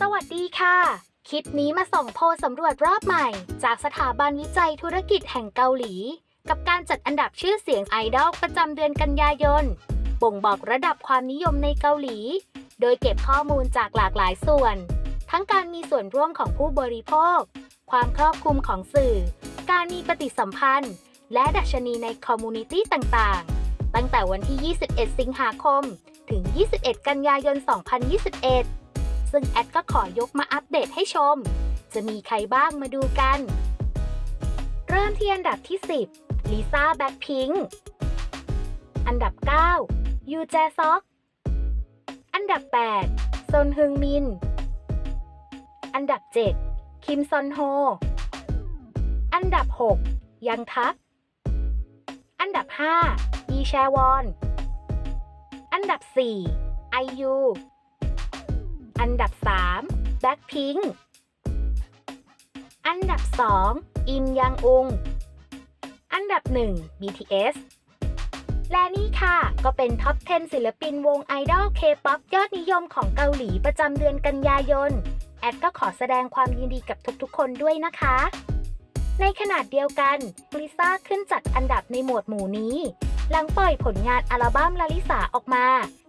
สวัสดีค่ะ คลิปนี้มาส่องโพลสำรวจรอบใหม่ จากสถาบันวิจัยธุรกิจแห่งเกาหลี กับการจัดอันดับชื่อเสียงไอดอลประจำเดือนกันยายน บ่งบอกระดับความนิยมในเกาหลี โดยเก็บข้อมูลจากหลากหลายส่วน ทั้งการมีส่วนร่วมของผู้บริโภค ความครอบคลุมของสื่อ การมีปฏิสัมพันธ์ และดัชนีในคอมมูนิตี้ต่างๆ ตั้งแต่วันที่ 21 สิงหาคม ถึง 21 กันยายน 2021 ซึ่งแอดก็ขอยกมาอัปเดตให้ชม จะมีใครบ้างมาดูกัน เริ่มที่อันดับที่ 10ลิซ่าแบ็คพิงค์อันดับ 9 ยูแจซอก อันดับ 8 ซนฮึงมิน อันดับ 7 คิมซอนโฮ อันดับ 6 ยังทัก อันดับ 5 ยีแชวอน อันดับ 4 ไอยู อันดับ3แบ็คพิงค์อันดับ 2 อิมยังอุง อันดับ 1 BTS และนี่ค่ะ ก็เป็นท็อป 10 ศิลปินวงไอดอลเคป๊อปยอดนิยมของเกาหลีประจำเดือนกันยายน แอดก็ขอแสดงความยินดีกับทุกๆ คนด้วยนะคะ ในขนาดเดียวกันลิซ่าขึ้นจัดอันดับในหมวดหมู่นี้ หลังปล่อยผลงานอัลบั้มลาลิสาออกมา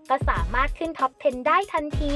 ก็สามารถขึ้นท็อป 10 ได้ทันที